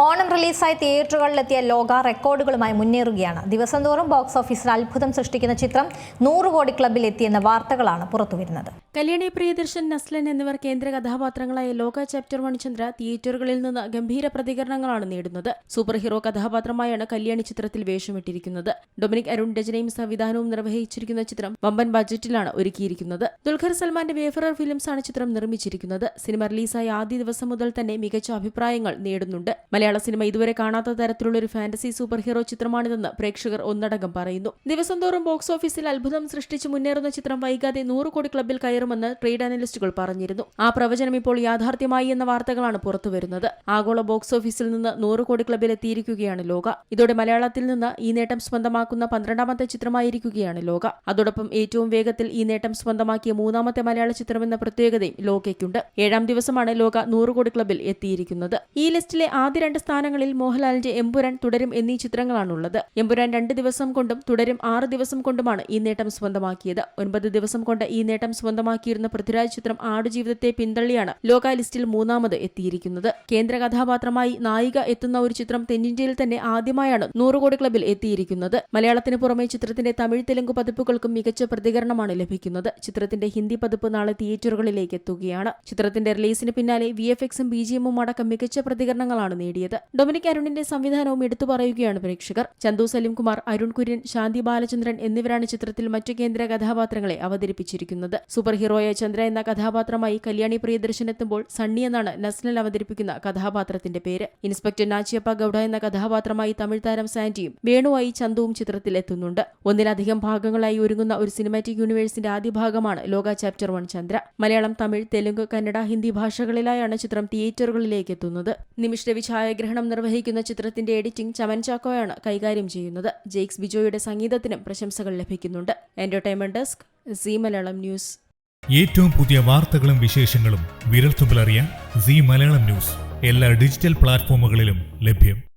ഓണം റിലീസായി തിയേറ്ററുകളിലെത്തിയ ലോക റെക്കോർഡുകളുമായി മുന്നേറുകയാണ്. ദിവസം തോറും ബോക്സ് ഓഫീസിൽ അത്ഭുതം സൃഷ്ടിക്കുന്ന ചിത്രം നൂറ് കോടി ക്ലബിൽ എത്തിയെന്ന വാർത്തകളാണ് പുറത്തുവരുന്നത്. കല്യാണി പ്രിയദർശൻ നസ്ലൻ എന്നിവർ കേന്ദ്ര കഥാപാത്രങ്ങളായ ലോക ചാപ്റ്റർ വൺ ചന്ദ്ര തിയേറ്ററുകളിൽ നിന്ന് ഗംഭീര പ്രതികരണങ്ങളാണ് നേടുന്നത്. സൂപ്പർ ഹീറോ കഥാപാത്രമായാണ് കല്യാണി ചിത്രത്തിൽ വേഷമിട്ടിരിക്കുന്നത്. ഡൊമിനിക് അരുൺ രചനയും സംവിധാനവും നിർവഹിച്ചിരിക്കുന്ന ചിത്രം വമ്പൻ ബജറ്റിലാണ് ഒരുക്കിയിരിക്കുന്നത്. ദുൽഖർ സൽമാന്റെ വേഫറർ ഫിലിംസ് ആണ് ചിത്രം നിർമ്മിച്ചിരിക്കുന്നത്. സിനിമ റിലീസായ ആദ്യ ദിവസം മുതൽ തന്നെ മികച്ച അഭിപ്രായങ്ങൾ നേടുന്നുണ്ട്. മലയാള സിനിമ ഇതുവരെ കാണാത്ത തരത്തിലുള്ള ഒരു ഫാന്റസി സൂപ്പർ ഹീറോ ചിത്രമാണിതെന്ന് പ്രേക്ഷകർ ഒന്നടങ്കം പറയുന്നു. ദിവസം തോറും ബോക്സ് ഓഫീസിൽ അത്ഭുതം സൃഷ്ടിച്ച് മുന്നേറുന്ന ചിത്രം വൈകാതെ നൂറ് കോടി ക്ലബിൽ കയറുമെന്ന് ട്രേഡ് അനലിസ്റ്റുകൾ പറഞ്ഞിരുന്നു. ആ പ്രവചനം ഇപ്പോൾ യാഥാർത്ഥ്യമായി എന്ന വാർത്തകളാണ് പുറത്തുവരുന്നത്. ആഗോള ബോക്സ് ഓഫീസിൽ നിന്ന് നൂറ് കോടി ക്ലബിൽ എത്തിയിരിക്കുകയാണ് ലോക. ഇതോടെ മലയാളത്തിൽ നിന്ന് ഈ നേട്ടം സ്വന്തമാക്കുന്ന പന്ത്രണ്ടാമത്തെ ചിത്രമായിരിക്കുകയാണ് ലോക. അതോടൊപ്പം ഏറ്റവും വേഗത്തിൽ ഈ നേട്ടം സ്വന്തമാക്കിയ മൂന്നാമത്തെ മലയാള ചിത്രമെന്ന പ്രത്യേകതയും ലോകയ്ക്കുണ്ട്. ഏഴാം ദിവസമാണ് ലോക നൂറ് കോടി ക്ലബിൽ എത്തിയിരിക്കുന്നത്. ഈ ലിസ്റ്റിലെ ആദ്യ രണ്ട് സ്ഥാനങ്ങളിൽ മോഹൻലാലിന്റെ എമ്പുരാൻ തുടരും എന്നീ ചിത്രങ്ങളാണുള്ളത്. എമ്പുരാൻ രണ്ട് ദിവസം കൊണ്ടും തുടരും ആറ് ദിവസം കൊണ്ടുമാണ് ഈ നേട്ടം സ്വന്തമാക്കിയത്. ഒൻപത് ദിവസം കൊണ്ട് ഈ നേട്ടം സ്വന്തമാക്കിയിരുന്ന പൃഥ്വിരാജ് ചിത്രം ആടുജീവിതത്തെ പിന്തള്ളിയാണ് ലോക ലിസ്റ്റിൽ മൂന്നാമത് എത്തിയിരിക്കുന്നത്. കേന്ദ്ര കഥാപാത്രമായി നായിക എത്തുന്ന ഒരു ചിത്രം തെന്നിന്ത്യയിൽ തന്നെ ആദ്യമായാണ് നൂറുകോടി ക്ലബിൽ എത്തിയിരിക്കുന്നത്. മലയാളത്തിന് പുറമെ ചിത്രത്തിന്റെ തമിഴ് തെലുങ്ക് പതിപ്പുകൾക്കും മികച്ച പ്രതികരണമാണ് ലഭിക്കുന്നത്. ചിത്രത്തിന്റെ ഹിന്ദി പതിപ്പ് നാളെ തിയേറ്ററുകളിലേക്ക് എത്തുകയാണ്. ചിത്രത്തിന്റെ റിലീസിന് പിന്നാലെ വി എഫ് എക്സും ബി ജി എമ്മും അടക്കം മികച്ച പ്രതികരണങ്ങളാണ് നേടിയത്. ഡൊമിനിക് അരുണിന്റെ സംവിധാനവും എടുത്തു പറയുകയാണ് പ്രേക്ഷകർ. ചന്തു സലീംകുമാർ അരുൺ കുര്യൻ ശാന്തി ബാലചന്ദ്രൻ എന്നിവരാണ് ചിത്രത്തിൽ മറ്റു കേന്ദ്ര കഥാപാത്രങ്ങളെ അവതരിപ്പിച്ചിരിക്കുന്നത്. സൂപ്പർ ഹീറോയായ ചന്ദ്ര എന്ന കഥാപാത്രമായി കല്യാണി പ്രിയദർശൻ എത്തുമ്പോൾ സണ്ണി എന്നാണ് നസ്നൽ അവതരിപ്പിക്കുന്ന കഥാപാത്രത്തിന്റെ പേര്. ഇൻസ്പെക്ടർ നാച്ചിയപ്പ ഗൌഡ എന്ന കഥാപാത്രമായി തമിഴ് താരം സാന്റിയും വേണുവായി ചന്തുവും ചിത്രത്തിൽ എത്തുന്നുണ്ട്. ഒന്നിലധികം ഭാഗങ്ങളായി ഒരുങ്ങുന്ന ഒരു സിനിമാറ്റിക് യൂണിവേഴ്സിന്റെ ആദ്യ ഭാഗമാണ് ലോക ചാപ്റ്റർ വൺ ചന്ദ്ര. മലയാളം തമിഴ് തെലുങ്ക് കന്നഡ ഹിന്ദി ഭാഷകളിലായാണ് ചിത്രം തിയേറ്ററുകളിലേക്ക് എത്തുന്നത്. നിമിഷ രവി ഛായാഗ്രഹണം നിർവഹിക്കുന്ന ചിത്രത്തിന്റെ എഡിറ്റിംഗ് ചമൻ ചാക്കോയാണ് കൈകാര്യം ചെയ്യുന്നത്. ജെയ്ക്സ് ബിജോയുടെ സംഗീതത്തിനും പ്രശംസകൾ ലഭിക്കുന്നുണ്ട്. Entertainment desk Zee Malayalam news. ഏറ്റവും പുതിയ വാർത്തകളും വിശേഷങ്ങളും വിരൽത്തുമ്പിലറിയാൻ സി മലയാളം ന്യൂസ്. എല്ലാ ഡിജിറ്റൽ പ്ലാറ്റ്ഫോമുകളിലും ലഭ്യം.